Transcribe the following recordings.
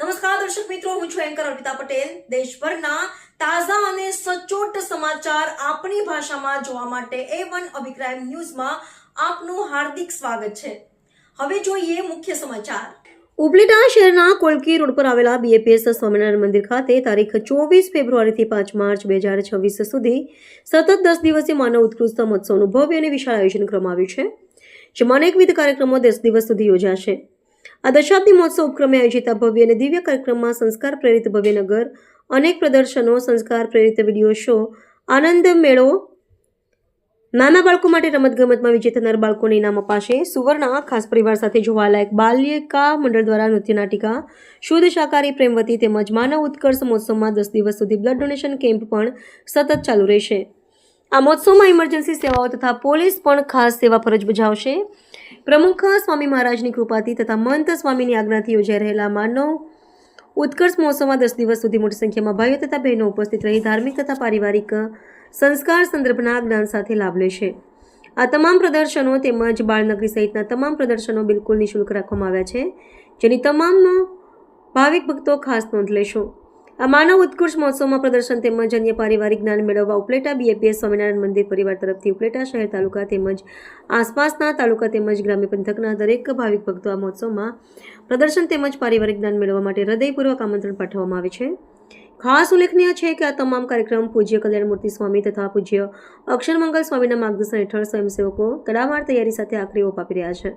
નમસ્કાર, દર્શક મિત્રો, હું છું એન્કર અર્પિતા પટેલ. દેશભરના તાજા અને સચોટ સમાચાર આપણી ભાષામાં જોવા માટે એ વન અભિપ્રાય ન્યૂઝમાં આપનું હાર્દિક સ્વાગત છે. હવે જોઈએ મુખ્ય સમાચાર. ઉપલેટા શહેરના કોલકી રોડ પર આવેલા બીએપીએસ સ્વામિનારાયણ મંદિર ખાતે તારીખ ચોવીસ ફેબ્રુઆરીથી પાંચ માર્ચ બે હજાર છવ્વીસ સુધી સતત દસ દિવસીય માનવ ઉત્કૃષ્ટ મહોત્સવનું ભવ્ય અને વિશાળ આયોજન કરવામાં આવ્યું છે, જેમાં અનેકવિધ કાર્યક્રમો દસ દિવસ સુધી યોજાશે. આ દશાબ્દી મહોત્સવ ઉપક્રમે આયોજિત આ ભવ્ય અને દિવ્ય કાર્યક્રમમાં સંસ્કાર પ્રેરિત ભવ્યનગર અનેક પ્રદર્શનો, સંસ્કાર પ્રેરિત વીડિયો શો, આનંદ મેળો, નાના બાળકો માટે રમતગમતમાં વિજય થનાર બાળકોને ઇનામ અપાશે, સુવર્ણા ખાસ પરિવાર સાથે જોવાલાયક બાલ્યકા મંડળ દ્વારા નૃત્ય નાટિકા, શુદ્ધ શાકાહારી, પ્રેમવતી તેમજ માનવ ઉત્કર્ષ મહોત્સવમાં દસ દિવસ સુધી બ્લડ ડોનેશન કેમ્પ પણ સતત ચાલુ રહેશે. આ મહોત્સવમાં ઇમરજન્સી સેવાઓ તથા પોલીસ પણ ખાસ સેવા ફરજ બજાવશે. પ્રમુખ સ્વામી મહારાજની કૃપાથી તથા મંત સ્વામીની આજ્ઞાથી યોજાઈ રહેલા માનવ ઉત્કર્ષ મહોત્સવમાં દસ દિવસ સુધી મોટી સંખ્યામાં ભાઈઓ તથા બહેનો ઉપસ્થિત રહી ધાર્મિક તથા પારિવારિક સંસ્કાર સંદર્ભના જ્ઞાન સાથે લાભ લેશે આ તમામ પ્રદર્શનો તેમજ બાળનગરી સહિતના તમામ પ્રદર્શનો બિલકુલ નિઃશુલ્ક રાખવામાં આવ્યા છે. જેની તમામ ભાવિક ભક્તો ખાસ નોંધ લેશો. આ માનવ ઉત્કૃષ્ટ મહોત્સવમાં પ્રદર્શન તેમજ અન્ય પારિવારિક જ્ઞાન મેળવવા ઉપલેટા બીએપીએસ સ્વામિનારાયણ મંદિર પરિવાર તરફથી ઉપલેટા શહેર તાલુકા તેમજ આસપાસના તાલુકા તેમજ ગ્રામ્ય પંથકના દરેક ભાવિક ભક્તો આ મહોત્સવમાં પ્રદર્શન તેમજ પારિવારિક જ્ઞાન મેળવવા માટે હૃદયપૂર્વક આમંત્રણ પાઠવવામાં આવે છે. ખાસ ઉલ્લેખનીય છે કે આ તમામ કાર્યક્રમ પૂજ્ય કલ્યાણમૂર્તિ સ્વામી તથા પૂજ્ય અક્ષરમંગલ સ્વામીના માર્ગદર્શન હેઠળ સ્વયંસેવકો તડામાર તૈયારી સાથે આખરી ઓપ રહ્યા છે.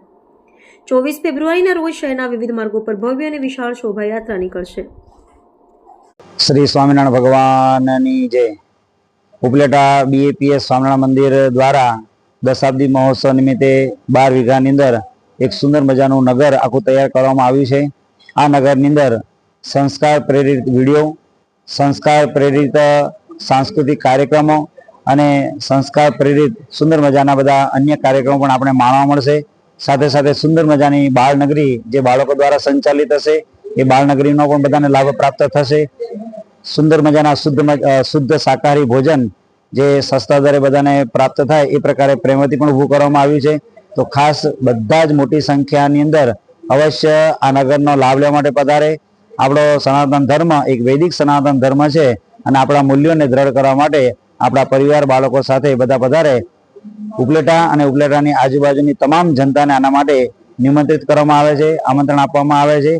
ચોવીસ ફેબ્રુઆરીના રોજ શહેરના વિવિધ માર્ગો પર ભવ્ય અને વિશાળ શોભાયાત્રા નીકળશે. શ્રી સ્વામિનારાયણ ભગવાનની જય ઉપલેટા બીએપીએસ સ્વામિનારાયણ મંદિર દ્વારા દશાબ્દી મહોત્સવ નિમિત્તે બાર વીઘાની અંદર એક સુંદર મજાનું નગર આખું તૈયાર કરવામાં આવ્યું છે. આ નગરની અંદર સંસ્કાર પ્રેરિત વીડિયો, સંસ્કાર પ્રેરિત સાંસ્કૃતિક કાર્યક્રમો અને સંસ્કાર પ્રેરિત સુંદર મજાના બધા અન્ય કાર્યક્રમો પણ આપણે માણવા મળશે. સાથે સાથે સુંદર મજાની બાળનગરી જે બાળકો દ્વારા સંચાલિત હશે. એ બાળનગરીનો પણ બધાને લાભ પ્રાપ્ત થશે. સુંદર મજાના શુદ્ધ શુદ્ધ શાકાહારી ભોજન જે સસ્તા દરે બધાને પ્રાપ્ત થાય, એ પ્રકારે પ્રેમથી પણ ઊભું કરવામાં આવ્યું છે. તો ખાસ બધા જ મોટી સંખ્યાની અંદર અવશ્ય આ નગરનો લાભ લેવા માટે પધારે. આપણો સનાતન ધર્મ એક વૈદિક સનાતન ધર્મ છે અને આપણા મૂલ્યોને દ્રઢ કરવા માટે આપણા પરિવાર બાળકો સાથે બધા પધારે. ઉપલેટા અને ઉપલેટાની આજુબાજુની તમામ જનતાને આના માટે નિમંત્રિત કરવામાં આવે છે, આમંત્રણ આપવામાં આવે છે.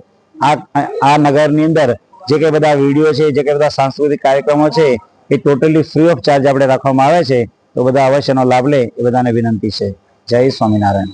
આ આ નગરની અંદર જે કંઈ બધા વીડિયો છે, જે કંઈ બધા સાંસ્કૃતિક કાર્યક્રમો છે, એ ટોટલી ફ્રી ઓફ ચાર્જ આપણે રાખવામાં આવે છે, તો બધા અવશ્યનો લાભ લે એ બધાને વિનંતી છે. જય સ્વામિનારાયણ.